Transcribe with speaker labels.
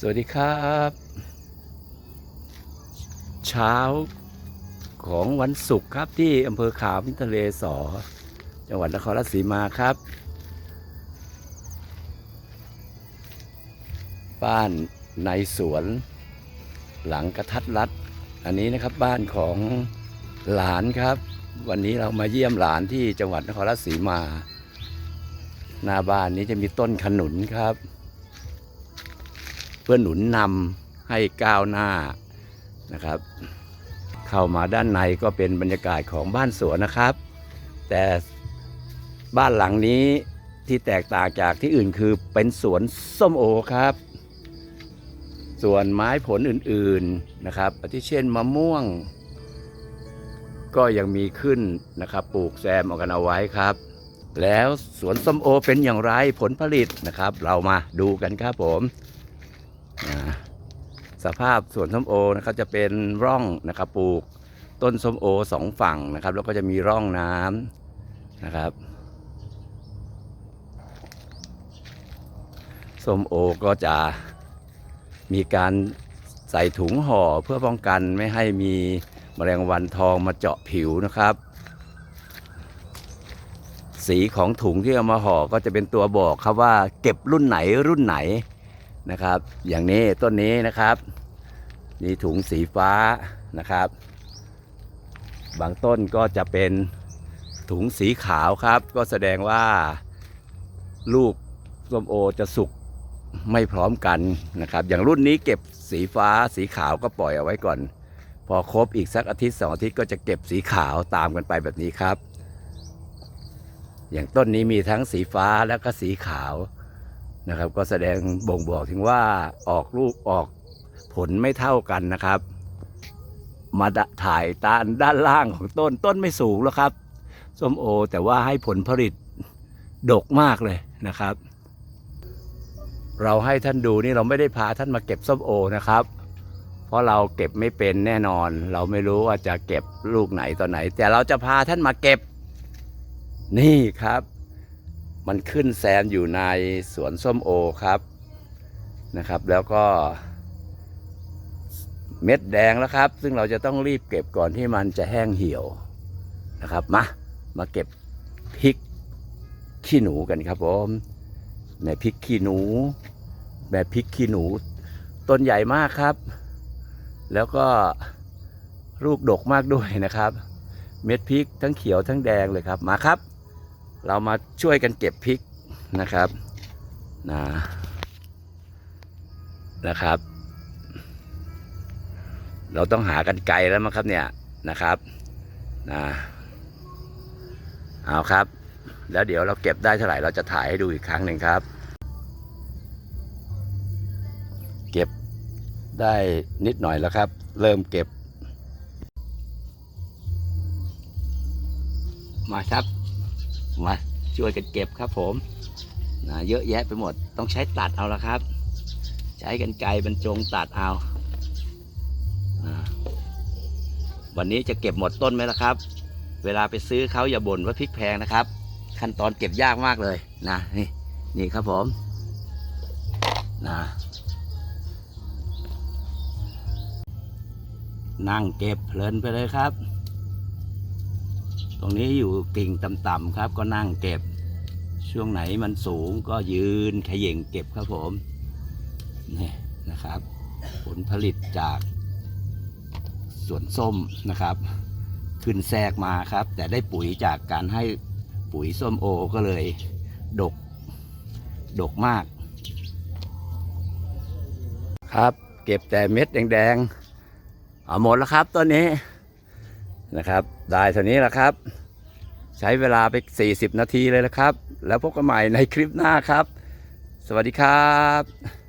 Speaker 1: สวัสดีครับ เช้าของวันศุกร์ครับที่อำเภอขามทะเลสอ จังหวัดนครราชสีมาครับ บ้านในสวน หลังกระทัดรัด อันนี้นะครับบ้านของหลานครับ วันนี้เรามาเยี่ยมหลานที่จังหวัดนครราชสีมา หน้าบ้านนี้จะมีต้นขนุนครับ พื่อหนุนนำให้ก้าวหน้านะครับ เข้ามาด้านในก็เป็นบรรยากาศของบ้านสวนนะครับ แต่บ้านหลังนี้ที่แตกต่างจากที่อื่นคือเป็นสวนส้มโอครับ ส่วนไม้ผลอื่นๆนะครับอาทิเช่นมะม่วง ก็ยังมีขึ้นนะครับ ปลูกแซมเอากันเอาไว้ครับ แล้วสวนส้มโอเป็นอย่างไรผลผลิตนะครับ เรามาดูกันครับผม สภาพสวนส้มโอนะครับจะเป็นร่องนะครับปลูกต้นส้มโอสองฝั่งนะครับ แล้วก็จะมีร่องน้ำนะครับส้มโอก็จะมีการใส่ถุงห่อเพื่อป้องกันไม่ให้มีแมลงวันทองมาเจาะผิวนะครับ สีของถุงที่เอามาห่อก็จะเป็นตัวบอกครับว่าเก็บรุ่นไหนรุ่นไหน นะครับ อย่างนี้ต้นนี้นะครับนี่ถุงสีฟ้านะครับ บางต้นก็จะเป็นถุงสีขาวครับ ก็แสดงว่าลูกส้มโอจะสุกไม่พร้อมกันนะครับ อย่างรุ่นนี้เก็บสีฟ้าสีขาวก็ปล่อยเอาไว้ก่อน พอครบอีกสักอาทิตย์สองอาทิตย์ก็จะเก็บสีขาวตามกันไปแบบนี้ครับ อย่างต้นนี้มีทั้งสีฟ้าแล้วก็สีขาว นะครับ ก็แสดงบ่งบอกถึงว่าออกลูกออกผลไม่เท่ากันนะครับ มาถ่ายตาด้านล่างของต้นต้นไม่สูงแล้วครับส้มโอ แต่ว่าให้ผลผลิตดกมากเลยนะครับ เราให้ท่านดูนี่เราไม่ได้พาท่านมาเก็บส้มโอนะครับ เพราะเราเก็บไม่เป็นแน่นอน เราไม่รู้ว่าจะเก็บลูกไหนตอนไหน แต่เราจะพาท่านมาเก็บนี่ครับ มันขึ้นแซมอยู่ในสวนส้มโอครับนะครับ แล้วก็ เม็ดแดงแล้วครับ ซึ่งเราจะต้องรีบเก็บก่อนที่มันจะแห้งเหี่ยวนะครับมามาเก็บพริกขี้หนูกันครับผมในพริกขี้หนูแบบพริกขี้หนู ต้นใหญ่มากครับ แล้วก็ลูกดกมากด้วยนะครับ เม็ดพริกทั้งเขียวทั้งแดงเลยครับมาครับ เรามาช่วยกันเก็บพริกนะครับนะนะครับ เราต้องหากันไกลแล้วมั้งครับเนี่ยนะครับนะเอาครับ แล้วเดี๋ยวเราเก็บได้เท่าไหร่เราจะถ่ายให้ดูอีกครั้งหนึ่งครับ เก็บได้นิดหน่อยแล้วครับ เริ่มเก็บ มาครับ มาช่วยกันเก็บครับผมนะเยอะแยะไปหมดต้องใช้ตัดเอาละครับ ใช้กันไกรบรรจงตัดเอาอ่าวันนี้จะเก็บหมดต้นไหมล่ะครับ เวลาไปซื้อเขาอย่าบ่นว่าพริกแพงนะครับ ขั้นตอนเก็บยากมากเลยนะนี่นี่ครับผมนะนั่งเก็บเพลินไปเลยครับ ตรงนี้อยู่กิ่งต่ำๆครับ ก็นั่งเก็บ ช่วงไหนมันสูงก็ยืนเขย่งเก็บครับผมนี่นะครับ ผลผลิตจากสวนส้มนะครับ ขึ้นแทรกมาครับ แต่ได้ปุ๋ยจากการให้ปุ๋ยส้มโอก็เลย ดก ดกมาก ครับ เก็บแต่เม็ดแดงๆเอาหมดแล้วครับต้นนี้ นะครับ ได้เท่านี้แหละครับ ใช้เวลาไป 40 นาทีเลยนะครับ แล้วพบกันใหม่ในคลิปหน้าครับ สวัสดีครับ